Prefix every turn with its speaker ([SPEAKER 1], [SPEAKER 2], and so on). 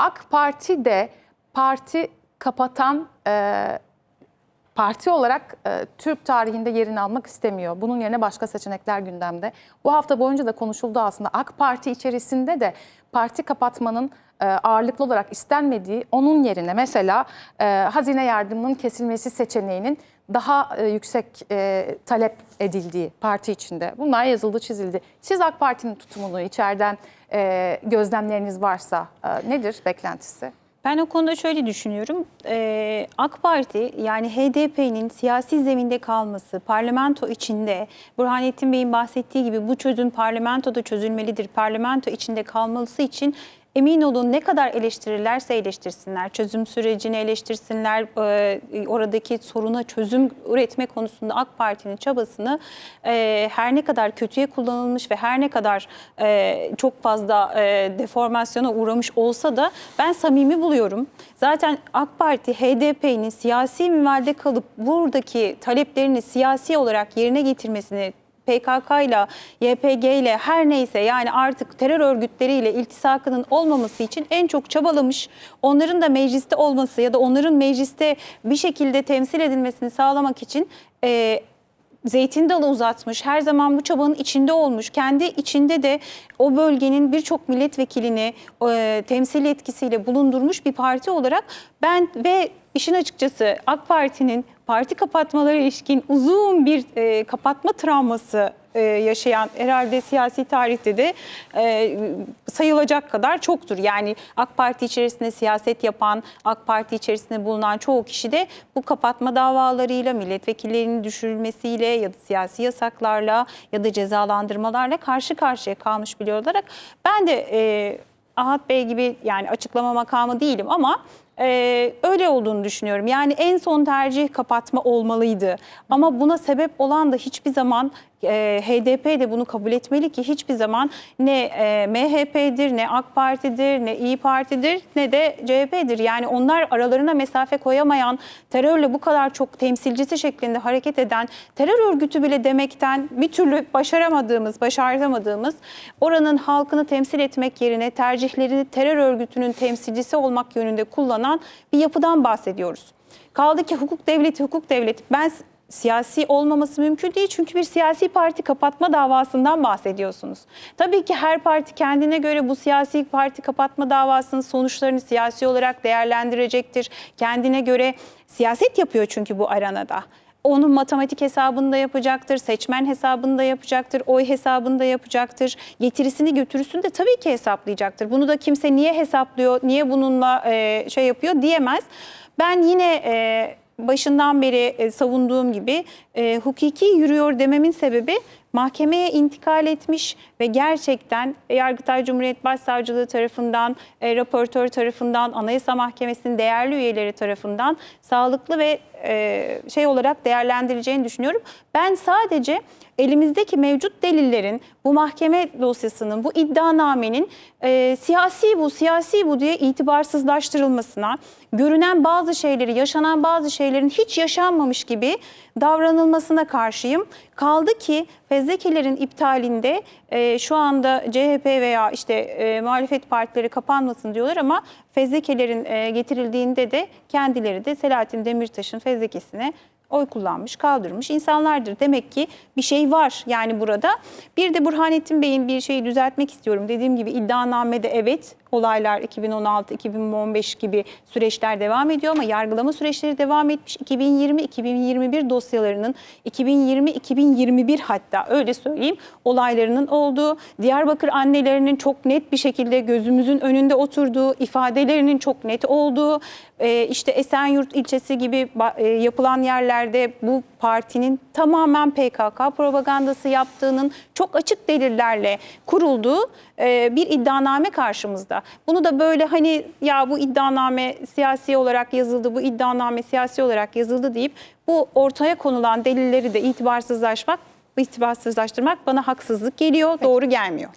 [SPEAKER 1] AK Parti de parti kapatan e, parti olarak e, Türk tarihinde yerini almak istemiyor. Bunun yerine başka seçenekler gündemde. Bu hafta boyunca da konuşuldu aslında. AK Parti içerisinde de parti kapatmanın e, ağırlıklı olarak istenmediği, onun yerine mesela e, hazine yardımının kesilmesi seçeneğinin daha e, yüksek e, talep edildiği parti içinde. Bunlar yazıldı, çizildi. Siz AK Parti'nin tutumunu içeriden e, gözlemleriniz varsa e, nedir beklentisi?
[SPEAKER 2] Ben o konuda şöyle düşünüyorum. Ee, AK Parti yani HDP'nin siyasi zeminde kalması, parlamento içinde, Burhanettin Bey'in bahsettiği gibi bu çözüm parlamentoda çözülmelidir, parlamento içinde kalması için emin olun ne kadar eleştirirlerse eleştirsinler, çözüm sürecini eleştirsinler, e, oradaki soruna çözüm üretme konusunda AK Parti'nin çabasını e, her ne kadar kötüye kullanılmış ve her ne kadar e, çok fazla e, deformasyona uğramış olsa da ben samimi buluyorum. Zaten AK Parti HDP'nin siyasi minvalde kalıp buradaki taleplerini siyasi olarak yerine getirmesini PKK ile, YPG ile her neyse yani artık terör örgütleriyle iltisakının olmaması için en çok çabalamış. Onların da mecliste olması ya da onların mecliste bir şekilde temsil edilmesini sağlamak için e, zeytin dalı uzatmış, her zaman bu çabanın içinde olmuş, kendi içinde de o bölgenin birçok milletvekilini e, temsil etkisiyle bulundurmuş bir parti olarak ben ve işin açıkçası AK Parti'nin parti kapatmalara ilişkin uzun bir e, kapatma travması e, yaşayan herhalde siyasi tarihte de e, sayılacak kadar çoktur. Yani AK Parti içerisinde siyaset yapan, AK Parti içerisinde bulunan çoğu kişi de bu kapatma davalarıyla, milletvekillerinin düşürülmesiyle ya da siyasi yasaklarla ya da cezalandırmalarla karşı karşıya kalmış biri olarak ben de e, Ahat Bey gibi yani açıklama makamı değilim ama ee, öyle olduğunu düşünüyorum. Yani en son tercih kapatma olmalıydı. Ama buna sebep olan da hiçbir zaman e, HDP de bunu kabul etmeli ki hiçbir zaman ne e, MHP'dir, ne AK Parti'dir, ne İyi Parti'dir, ne de CHP'dir. Yani onlar aralarına mesafe koyamayan, terörle bu kadar çok temsilcisi şeklinde hareket eden, terör örgütü bile demekten bir türlü başaramadığımız, başaramadığımız, oranın halkını temsil etmek yerine tercihlerini terör örgütünün temsilcisi olmak yönünde kullanan bir yapıdan bahsediyoruz. Kaldı ki hukuk devleti, hukuk devleti. Ben siyasi olmaması mümkün değil çünkü bir siyasi parti kapatma davasından bahsediyorsunuz. Tabii ki her parti kendine göre bu siyasi parti kapatma davasının sonuçlarını siyasi olarak değerlendirecektir. Kendine göre siyaset yapıyor çünkü bu aranada. Onun matematik hesabını da yapacaktır, seçmen hesabını da yapacaktır, oy hesabını da yapacaktır. Getirisini götürüsünü de tabii ki hesaplayacaktır. Bunu da kimse niye hesaplıyor, niye bununla e, şey yapıyor diyemez. Ben yine e, başından beri e, savunduğum gibi e, hukuki yürüyor dememin sebebi mahkemeye intikal etmiş ve gerçekten Yargıtay Cumhuriyet Başsavcılığı tarafından, e, raportör tarafından, Anayasa Mahkemesi'nin değerli üyeleri tarafından sağlıklı ve e, şey olarak değerlendirileceğini düşünüyorum. Ben sadece elimizdeki mevcut delillerin, bu mahkeme dosyasının, bu iddianamenin e, siyasi bu, siyasi bu diye itibarsızlaştırılmasına, görünen bazı şeyleri, yaşanan bazı şeylerin hiç yaşanmamış gibi davranılmasına karşıyım. Kaldı ki fezlekeler'in iptalinde e, şu anda CHP veya işte e, muhalefet partileri kapanmasın diyorlar ama fezlekeler'in e, getirildiğinde de kendileri de Selahattin Demirtaş'ın fezlekesine oy kullanmış, kaldırmış insanlardır. Demek ki bir şey var yani burada. Bir de Burhanettin Bey'in bir şeyi düzeltmek istiyorum. Dediğim gibi iddianamede evet olaylar 2016-2015 gibi süreçler devam ediyor ama yargılama süreçleri devam etmiş. 2020-2021 dosyalarının 2020-2021 hatta öyle söyleyeyim olaylarının olduğu, Diyarbakır annelerinin çok net bir şekilde gözümüzün önünde oturduğu, ifadelerinin çok net olduğu, e, işte Esenyurt ilçesi gibi e, yapılan yerlerde bu partinin tamamen PKK propagandası yaptığının çok açık delillerle kurulduğu e, bir iddianame karşımızda. Bunu da böyle hani ya bu iddianame siyasi olarak yazıldı, bu iddianame siyasi olarak yazıldı deyip bu ortaya konulan delilleri de itibarsızlaşmak, itibarsızlaştırmak bana haksızlık geliyor, doğru gelmiyor.